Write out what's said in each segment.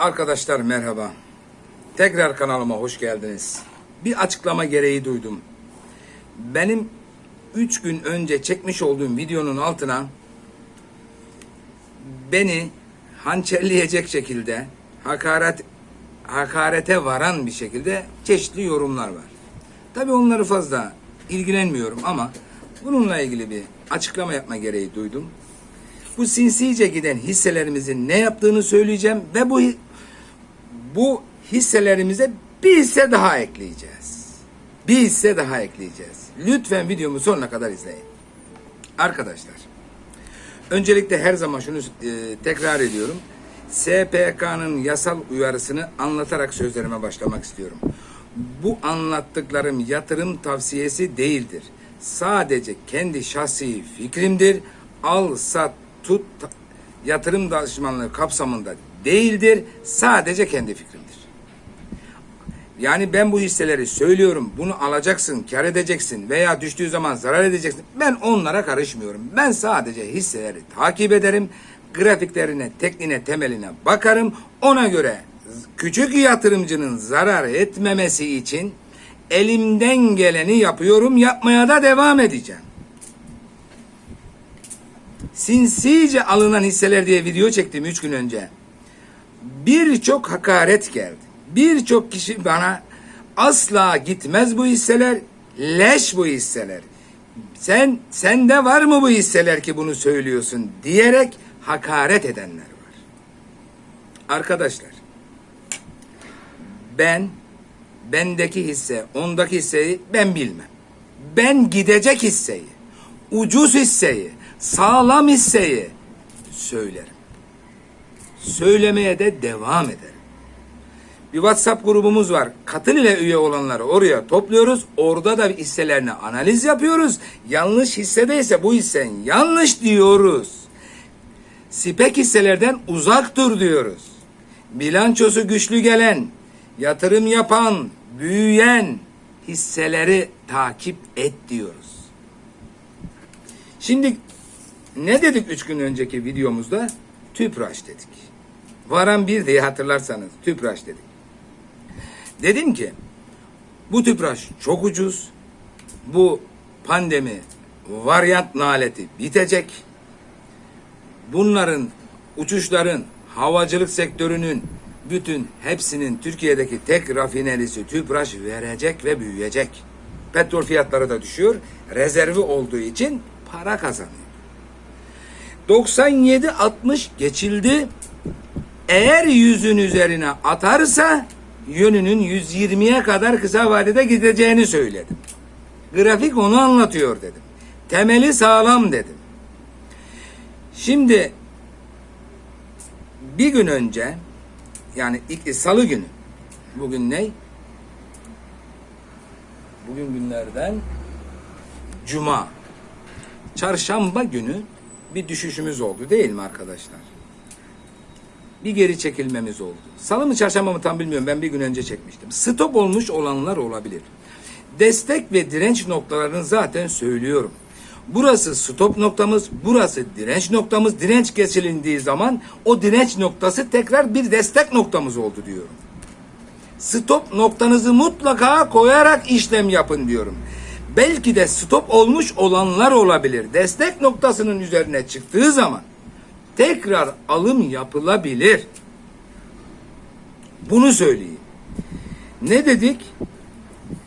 Arkadaşlar merhaba. Tekrar kanalıma hoş geldiniz. Bir açıklama gereği duydum. Benim 3 gün önce çekmiş olduğum videonun altına beni hançerleyecek şekilde hakaret hakarete varan bir şekilde çeşitli yorumlar var. Tabii onları fazla ilgilenmiyorum ama bununla ilgili bir açıklama yapma gereği duydum. Bu sinsice giden hisselerimizin ne yaptığını söyleyeceğim ve bu bu hisselerimize bir hisse daha ekleyeceğiz. Bir hisse daha ekleyeceğiz. Lütfen videomu sonuna kadar izleyin. Arkadaşlar, öncelikle her zaman şunu e, tekrar ediyorum. SPK'nın yasal uyarısını anlatarak sözlerime başlamak istiyorum. Bu anlattıklarım yatırım tavsiyesi değildir. Sadece kendi şahsi fikrimdir. Al, sat, tut yatırım danışmanlığı kapsamında değildir. Sadece kendi fikrimdir. Yani ben bu hisseleri söylüyorum. Bunu alacaksın, kar edeceksin veya düştüğü zaman zarar edeceksin. Ben onlara karışmıyorum. Ben sadece hisseleri takip ederim. Grafiklerine, tekniğine, temeline bakarım. Ona göre küçük yatırımcının zarar etmemesi için elimden geleni yapıyorum. Yapmaya da devam edeceğim. Sinsice alınan hisseler diye video çektim 3 gün önce birçok hakaret geldi. Birçok kişi bana asla gitmez bu hisseler, leş bu hisseler. Sen sende var mı bu hisseler ki bunu söylüyorsun diyerek hakaret edenler var. Arkadaşlar ben bendeki hisse, ondaki hisseyi ben bilmem. Ben gidecek hisseyi, ucuz hisseyi, sağlam hisseyi söylerim söylemeye de devam ederim. Bir WhatsApp grubumuz var. Katıl ile üye olanları oraya topluyoruz. Orada da hisselerini analiz yapıyoruz. Yanlış hissedeyse bu hissen yanlış diyoruz. Spek hisselerden uzak dur diyoruz. Bilançosu güçlü gelen, yatırım yapan, büyüyen hisseleri takip et diyoruz. Şimdi ne dedik üç gün önceki videomuzda? Tüpraş dedik. Varan bir diye hatırlarsanız tüpraş dedik. Dedim ki bu tüpraş çok ucuz. Bu pandemi varyant naleti bitecek. Bunların uçuşların havacılık sektörünün bütün hepsinin Türkiye'deki tek rafinerisi tüpraş verecek ve büyüyecek. Petrol fiyatları da düşüyor. Rezervi olduğu için para kazanıyor. 97-60 geçildi. Eğer yüzün üzerine atarsa yönünün 120'ye kadar kısa vadede gideceğini söyledim. Grafik onu anlatıyor dedim. Temeli sağlam dedim. Şimdi bir gün önce yani ilk salı günü bugün ne? Bugün günlerden cuma. Çarşamba günü bir düşüşümüz oldu değil mi arkadaşlar? Bir geri çekilmemiz oldu. Salı mı çarşamba mı tam bilmiyorum. Ben bir gün önce çekmiştim. Stop olmuş olanlar olabilir. Destek ve direnç noktalarını zaten söylüyorum. Burası stop noktamız, burası direnç noktamız. Direnç geçilindiği zaman o direnç noktası tekrar bir destek noktamız oldu diyorum. Stop noktanızı mutlaka koyarak işlem yapın diyorum. Belki de stop olmuş olanlar olabilir. Destek noktasının üzerine çıktığı zaman tekrar alım yapılabilir. Bunu söyleyeyim. Ne dedik?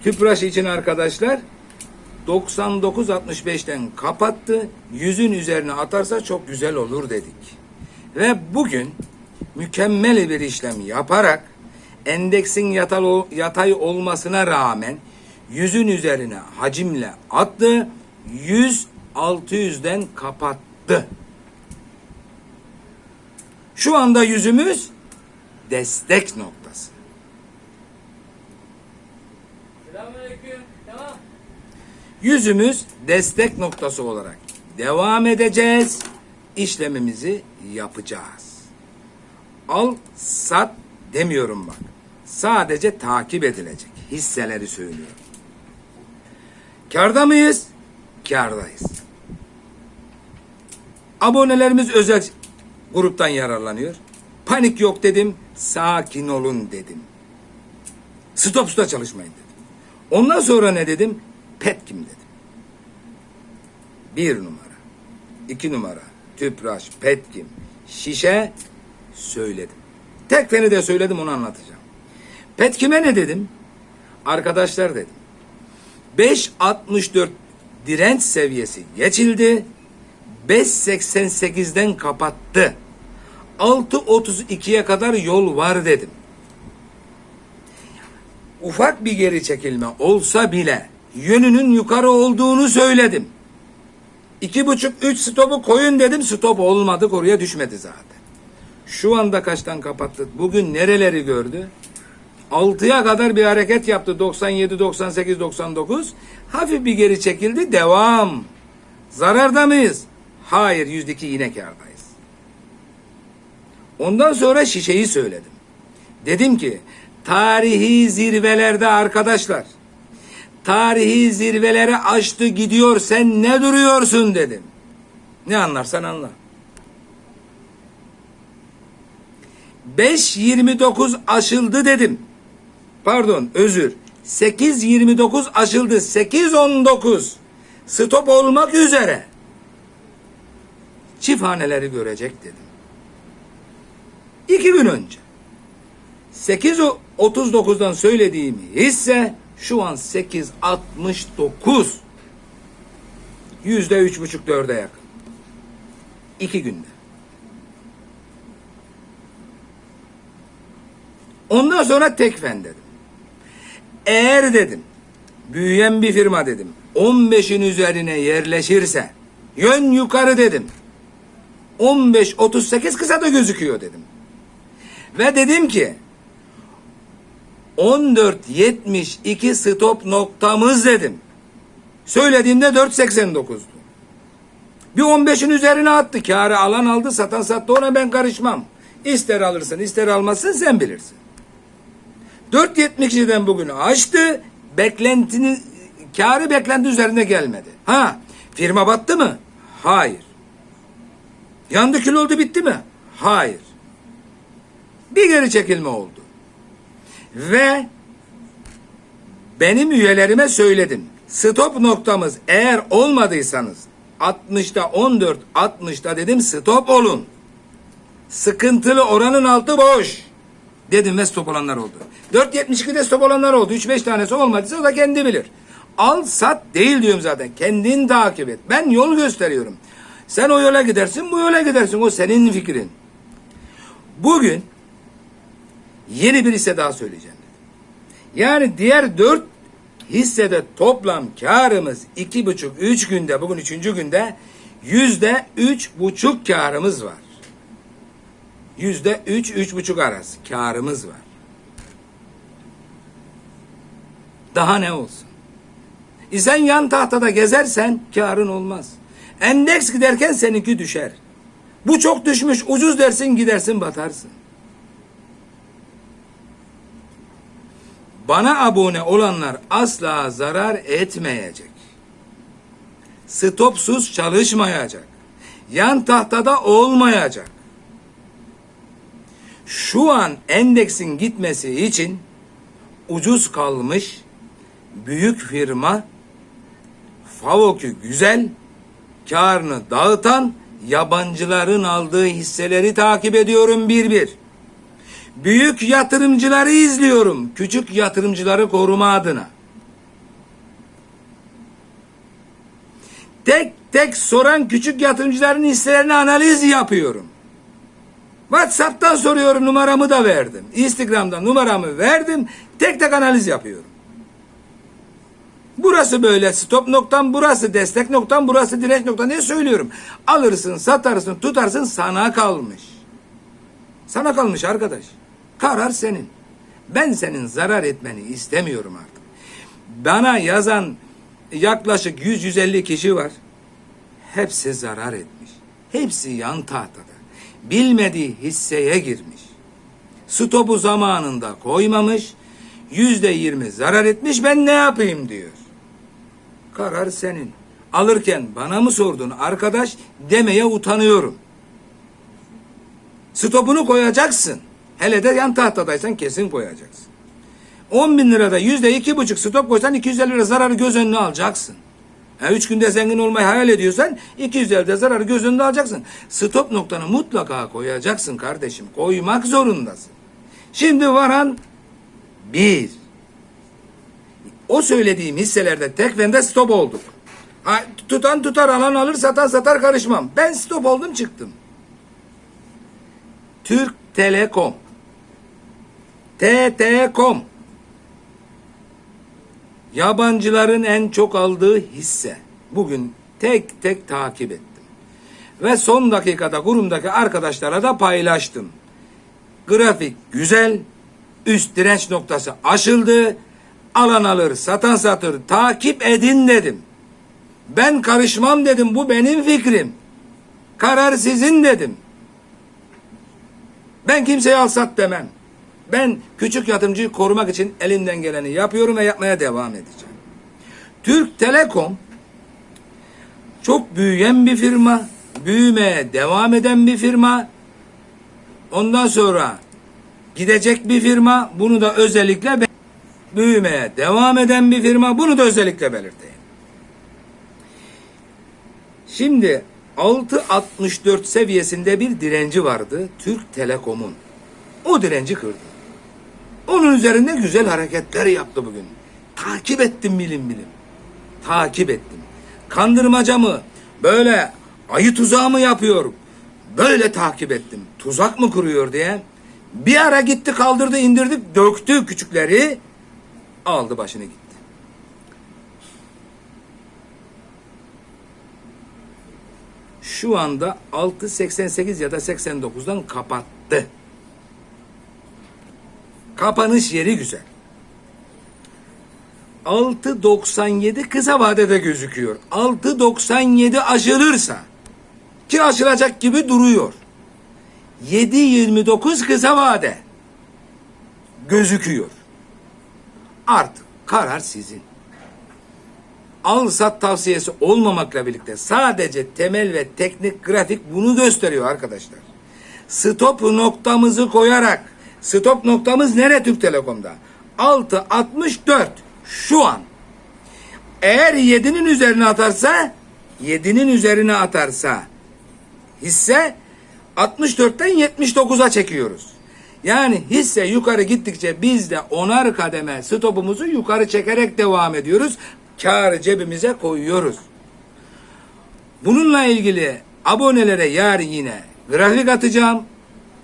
Tüpraş için arkadaşlar 99.65'ten kapattı. Yüzün üzerine atarsa çok güzel olur dedik. Ve bugün mükemmel bir işlem yaparak endeksin yatay olmasına rağmen yüzün üzerine hacimle attı. 100 600'den kapattı. Şu anda yüzümüz destek noktası. Selamünaleyküm. Yüzümüz destek noktası olarak devam edeceğiz. İşlemimizi yapacağız. Al, sat demiyorum bak. Sadece takip edilecek. Hisseleri söylüyorum. Karda mıyız? Kardayız. Abonelerimiz özel gruptan yararlanıyor. Panik yok dedim. Sakin olun dedim. Stop suda çalışmayın dedim. Ondan sonra ne dedim? Petkim dedim. Bir numara, iki numara, tüpraş, petkim, şişe söyledim. Tek feni de söyledim onu anlatacağım. Petkime ne dedim? Arkadaşlar dedim. 5.64 direnç seviyesi geçildi. 5.88'den kapattı. 6.32'ye kadar yol var dedim. Ufak bir geri çekilme olsa bile yönünün yukarı olduğunu söyledim. İki buçuk üç stopu koyun dedim stop olmadı oraya düşmedi zaten. Şu anda kaçtan kapattık? Bugün nereleri gördü? 6'ya kadar bir hareket yaptı. 97, 98, 99. Hafif bir geri çekildi. Devam. Zararda mıyız? Hayır. Yüzdeki yine kârdayız. Ondan sonra şişeyi söyledim. Dedim ki tarihi zirvelerde arkadaşlar tarihi zirveleri aştı gidiyor sen ne duruyorsun dedim. Ne anlarsan anla. 5.29 aşıldı dedim. Pardon özür. 8.29 aşıldı. 8.19 stop olmak üzere. Çift haneleri görecek dedim. İki gün önce. 8.39'dan söylediğim hisse şu an 8.69. Yüzde üç buçuk dörde yakın. İki günde. Ondan sonra tekfen dedim. Eğer dedim büyüyen bir firma dedim 15'in üzerine yerleşirse yön yukarı dedim. 15 38 kısa da gözüküyor dedim. Ve dedim ki 14.72 stop noktamız dedim. Söylediğimde 4.89'du. Bir 15'in üzerine attı. Kârı alan aldı, satan sattı. Ona ben karışmam. İster alırsın, ister almazsın sen bilirsin. 4.72'den bugün açtı. Beklentinin kârı beklenti üzerine gelmedi. Ha, firma battı mı? Hayır. Yandı kül oldu bitti mi? Hayır. Bir geri çekilme oldu. Ve benim üyelerime söyledim. Stop noktamız eğer olmadıysanız 60'ta 14 60'ta dedim stop olun. Sıkıntılı oranın altı boş. Dedim ve stop olanlar oldu. 4.72'de stop olanlar oldu. 3-5 tanesi olmadıysa o da kendi bilir. Al sat değil diyorum zaten. Kendin takip et. Ben yol gösteriyorum. Sen o yola gidersin bu yola gidersin. O senin fikrin. Bugün yeni bir hisse daha söyleyeceğim. Yani diğer dört hissede toplam karımız iki buçuk üç günde bugün üçüncü günde yüzde üç buçuk karımız var. Yüzde üç üç buçuk arası karımız var. Daha ne olsun? E sen yan tahtada gezersen karın olmaz. Endeks giderken seninki düşer. Bu çok düşmüş ucuz dersin gidersin batarsın. Bana abone olanlar asla zarar etmeyecek. Stopsuz çalışmayacak. Yan tahtada olmayacak. Şu an endeksin gitmesi için ucuz kalmış büyük firma Favok'u güzel karını dağıtan yabancıların aldığı hisseleri takip ediyorum bir bir. Büyük yatırımcıları izliyorum. Küçük yatırımcıları koruma adına. Tek tek soran küçük yatırımcıların hisselerini analiz yapıyorum. WhatsApp'tan soruyorum numaramı da verdim. Instagram'dan numaramı verdim. Tek tek analiz yapıyorum. Burası böyle stop noktam, burası destek noktam, burası direnç noktam. Ne söylüyorum? Alırsın, satarsın, tutarsın sana kalmış. Sana kalmış arkadaş. Karar senin. Ben senin zarar etmeni istemiyorum artık. Bana yazan yaklaşık 100-150 kişi var. Hepsi zarar etmiş. Hepsi yan tahtada. Bilmediği hisseye girmiş. Stopu zamanında koymamış. Yüzde yirmi zarar etmiş ben ne yapayım diyor. Karar senin. Alırken bana mı sordun arkadaş demeye utanıyorum. Stopunu koyacaksın. Hele de yan tahtadaysan kesin koyacaksın. 10 bin lirada yüzde iki buçuk stop koysan 250 lira zararı göz önüne alacaksın. Ha, üç günde zengin olmayı hayal ediyorsan 250 de zararı göz önünde alacaksın. Stop noktanı mutlaka koyacaksın kardeşim. Koymak zorundasın. Şimdi varan bir. O söylediğim hisselerde tek bende stop olduk. Ha, tutan tutar, alan alır, satan satar karışmam. Ben stop oldum çıktım. Türk Telekom. TT.com. Yabancıların en çok aldığı hisse. Bugün tek tek takip ettim. Ve son dakikada kurumdaki arkadaşlara da paylaştım. Grafik güzel, üst direnç noktası aşıldı. Alan alır, satan satır, takip edin dedim. Ben karışmam dedim, bu benim fikrim. Karar sizin dedim. Ben kimseye al sat demem. Ben küçük yatırımcıyı korumak için elimden geleni yapıyorum ve yapmaya devam edeceğim. Türk Telekom çok büyüyen bir firma, büyümeye devam eden bir firma. Ondan sonra gidecek bir firma. Bunu da özellikle büyümeye devam eden bir firma. Bunu da özellikle belirteyim. Şimdi 6.64 seviyesinde bir direnci vardı Türk Telekom'un. O direnci kırdı. Onun üzerinde güzel hareketler yaptı bugün. Takip ettim bilim bilim. Takip ettim. Kandırmaca mı? Böyle ayı tuzağı mı yapıyor? Böyle takip ettim. Tuzak mı kuruyor diye. Bir ara gitti kaldırdı indirdik döktü küçükleri. Aldı başını gitti. Şu anda 6.88 ya da 89'dan kapattı. Kapanış yeri güzel. 6.97 kısa vadede gözüküyor. 6.97 aşılırsa ki aşılacak gibi duruyor. 7.29 kısa vade gözüküyor. Artık karar sizin. Al sat tavsiyesi olmamakla birlikte sadece temel ve teknik grafik bunu gösteriyor arkadaşlar. Stop noktamızı koyarak stop noktamız nere Türk Telekom'da? 6.64 şu an. Eğer 7'nin üzerine atarsa 7'nin üzerine atarsa hisse 64'ten 79'a çekiyoruz. Yani hisse yukarı gittikçe biz de onar kademe stopumuzu yukarı çekerek devam ediyoruz. Karı cebimize koyuyoruz. Bununla ilgili abonelere yarın yine grafik atacağım.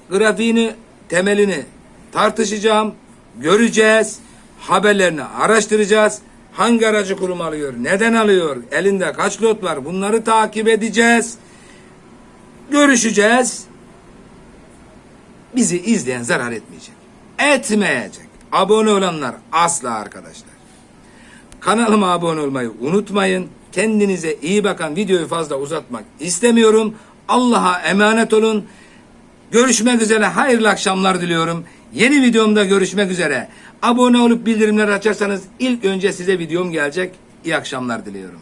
Grafiğini, temelini tartışacağım. Göreceğiz. Haberlerini araştıracağız. Hangi aracı kurum alıyor? Neden alıyor? Elinde kaç lot var? Bunları takip edeceğiz. Görüşeceğiz. Bizi izleyen zarar etmeyecek. Etmeyecek. Abone olanlar asla arkadaşlar. Kanalıma abone olmayı unutmayın. Kendinize iyi bakın. Videoyu fazla uzatmak istemiyorum. Allah'a emanet olun. Görüşmek üzere. Hayırlı akşamlar diliyorum. Yeni videomda görüşmek üzere. Abone olup bildirimleri açarsanız ilk önce size videom gelecek. İyi akşamlar diliyorum.